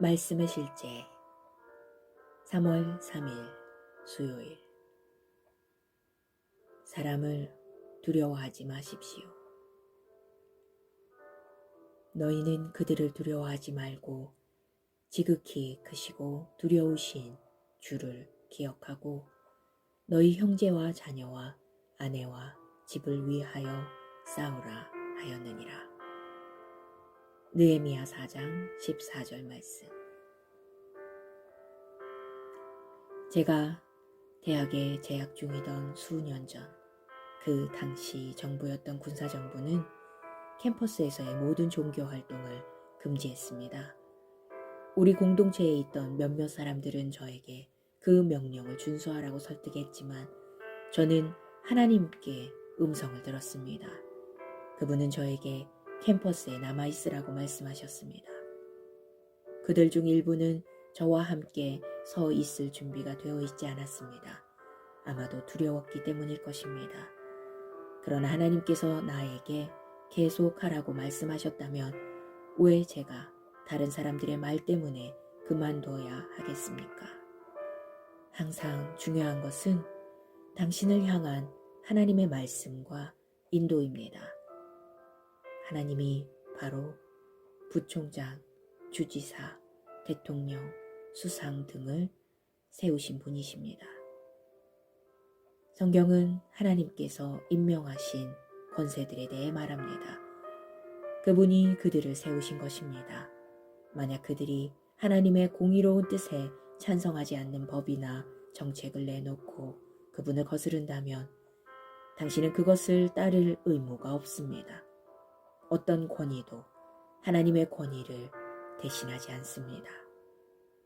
말씀의 실제 3월 3일 수요일 사람을 두려워하지 마십시오. 너희는 그들을 두려워하지 말고 지극히 크시고 두려우신 주를 기억하고 너희 형제와 자녀와 아내와 집을 위하여 싸우라 하였느니라. 느헤미야 4장 14절 말씀. 제가 대학에 재학 중이던 수년 전, 그 당시 정부였던 군사정부는 캠퍼스에서의 모든 종교 활동을 금지했습니다. 우리 공동체에 있던 몇몇 사람들은 저에게 그 명령을 준수하라고 설득했지만 저는 하나님께 음성을 들었습니다. 그분은 저에게 캠퍼스에 남아 있으라고 말씀하셨습니다. 그들 중 일부는 저와 함께 서 있을 준비가 되어 있지 않았습니다. 아마도 두려웠기 때문일 것입니다. 그러나 하나님께서 나에게 계속하라고 말씀하셨다면 왜 제가 다른 사람들의 말 때문에 그만둬야 하겠습니까? 항상 중요한 것은 당신을 향한 하나님의 말씀과 인도입니다. 하나님이 바로 부총장, 주지사, 대통령, 수상 등을 세우신 분이십니다. 성경은 하나님께서 임명하신 권세들에 대해 말합니다. 그분이 그들을 세우신 것입니다. 만약 그들이 하나님의 공의로운 뜻에 찬성하지 않는 법이나 정책을 내놓고 그분을 거스른다면 당신은 그것을 따를 의무가 없습니다. 어떤 권위도 하나님의 권위를 대신하지 않습니다.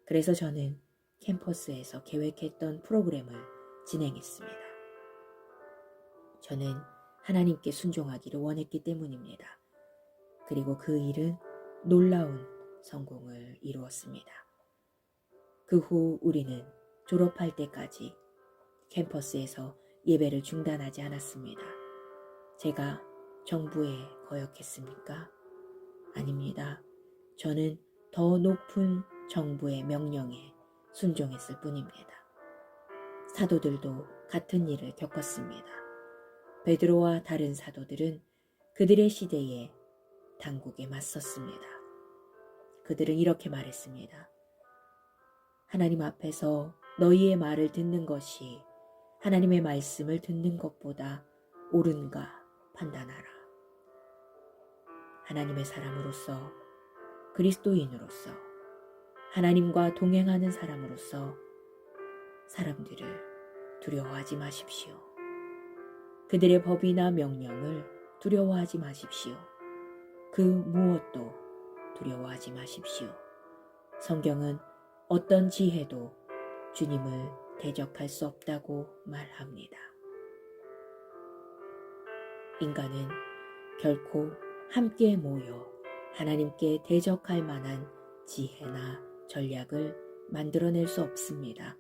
그래서 저는 캠퍼스에서 계획했던 프로그램을 진행했습니다. 저는 하나님께 순종하기를 원했기 때문입니다. 그리고 그 일은 놀라운 성공을 이루었습니다. 그 후 우리는 졸업할 때까지 캠퍼스에서 예배를 중단하지 않았습니다. 제가 정부에 거역했습니까? 아닙니다. 저는 더 높은 정부의 명령에 순종했을 뿐입니다. 사도들도 같은 일을 겪었습니다. 베드로와 다른 사도들은 그들의 시대에 당국에 맞섰습니다. 그들은 이렇게 말했습니다. 하나님 앞에서 너희의 말을 듣는 것이 하나님의 말씀을 듣는 것보다 옳은가 판단하라. 하나님의 사람으로서 그리스도인으로서 하나님과 동행하는 사람으로서 사람들을 두려워하지 마십시오. 그들의 법이나 명령을 두려워하지 마십시오. 그 무엇도 두려워하지 마십시오. 성경은 어떤 지혜도 주님을 대적할 수 없다고 말합니다. 인간은 결코 함께 모여 하나님께 대적할 만한 지혜나 전략을 만들어낼 수 없습니다.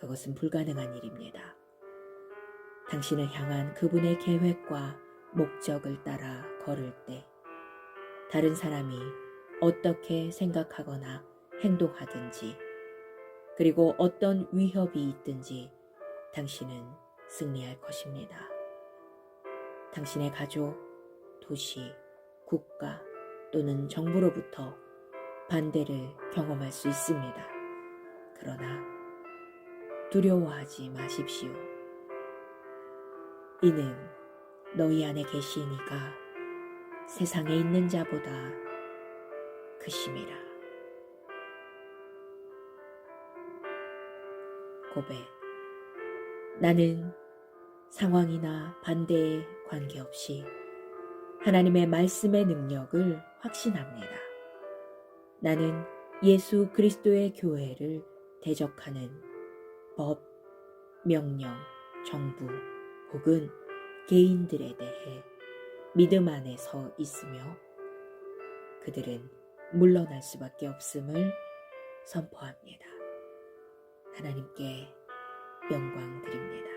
그것은 불가능한 일입니다. 당신을 향한 그분의 계획과 목적을 따라 걸을 때 다른 사람이 어떻게 생각하거나 행동하든지 그리고 어떤 위협이 있든지 당신은 승리할 것입니다. 당신의 가족, 도시, 국가 또는 정부로부터 반대를 경험할 수 있습니다. 그러나 두려워하지 마십시오. 이는 너희 안에 계신 이가 세상에 있는 자보다 크심이라. 고백. 나는 상황이나 반대에 관계없이 하나님의 말씀의 능력을 확신합니다. 나는 예수 그리스도의 교회를 대적하는 법, 명령, 정부 혹은 개인들에 대해 믿음 안에 서 있으며 그들은 물러날 수밖에 없음을 선포합니다. 하나님께 영광 드립니다.